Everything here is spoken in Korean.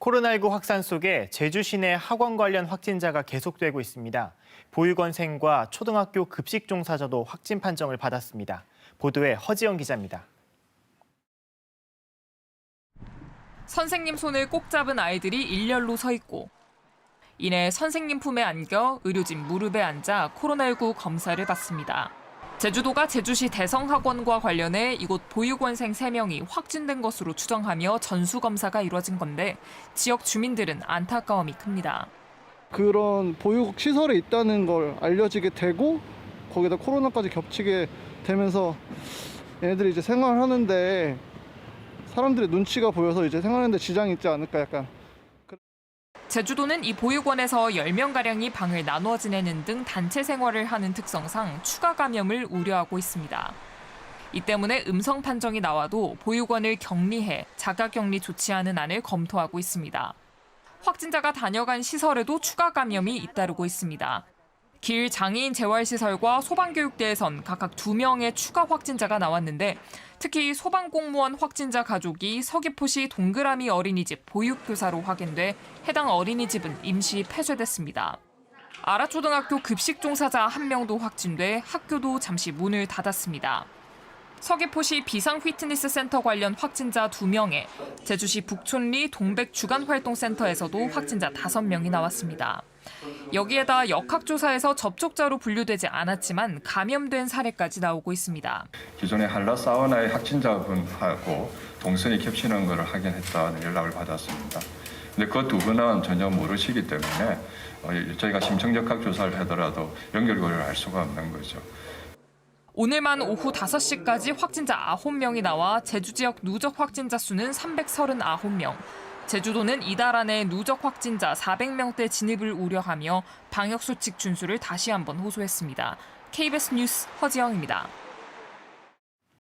코로나19 확산 속에 제주 시내 학원 관련 확진자가 계속되고 있습니다. 보육원생과 초등학교 급식 종사자도 확진 판정을 받았습니다. 보도에 허지영 기자입니다. 선생님 손을 꼭 잡은 아이들이 일렬로 서 있고 이내 선생님 품에 안겨 의료진 무릎에 앉아 코로나19 검사를 받습니다. 제주도가 제주시 대성학원과 관련해 이곳 보육원생 3명이 확진된 것으로 추정하며 전수검사가 이뤄진 건데 지역 주민들은 안타까움이 큽니다. 그런 보육 시설에 있다는 걸 알려지게 되고 거기다 코로나까지 겹치게 되면서 얘네들이 이제 생활하는데 사람들의 눈치가 보여서 이제 생활하는데 지장이 있지 않을까 약간 제주도는 이 보육원에서 10명가량이 방을 나누어 지내는 등 단체 생활을 하는 특성상 추가 감염을 우려하고 있습니다. 이 때문에 음성 판정이 나와도 보육원을 격리해 자가격리 조치하는 안을 검토하고 있습니다. 확진자가 다녀간 시설에도 추가 감염이 잇따르고 있습니다. 길 장애인 재활시설과 소방교육대에선 각각 2명의 추가 확진자가 나왔는데 특히 소방공무원 확진자 가족이 서귀포시 동그라미 어린이집 보육교사로 확인돼 해당 어린이집은 임시 폐쇄됐습니다. 아라초등학교 급식 종사자 한 명도 확진돼 학교도 잠시 문을 닫았습니다. 서귀포시 비상 피트니스 센터 관련 확진자 2명에 제주시 북촌리 동백 주간활동센터에서도 확진자 5명이 나왔습니다. 여기에다 역학조사에서 접촉자로 분류되지 않았지만 감염된 사례까지 나오고 있습니다. 기존의 한라 사우나의 확진자분하고 동선이 겹치는 것을 확인했다는 연락을 받았습니다. 근데 그 두 분은 전혀 모르시기 때문에 어, 저희가 심층역학 조사를 하더라도 연결고리를 알 수가 없는 거죠. 오늘만 오후 5시까지 확진자 9명이 나와 제주 지역 누적 확진자 수는 339명. 제주도는 이달 안에 누적 확진자 400명대 진입을 우려하며 방역수칙 준수를 다시 한번 호소했습니다. KBS 뉴스 허지영입니다.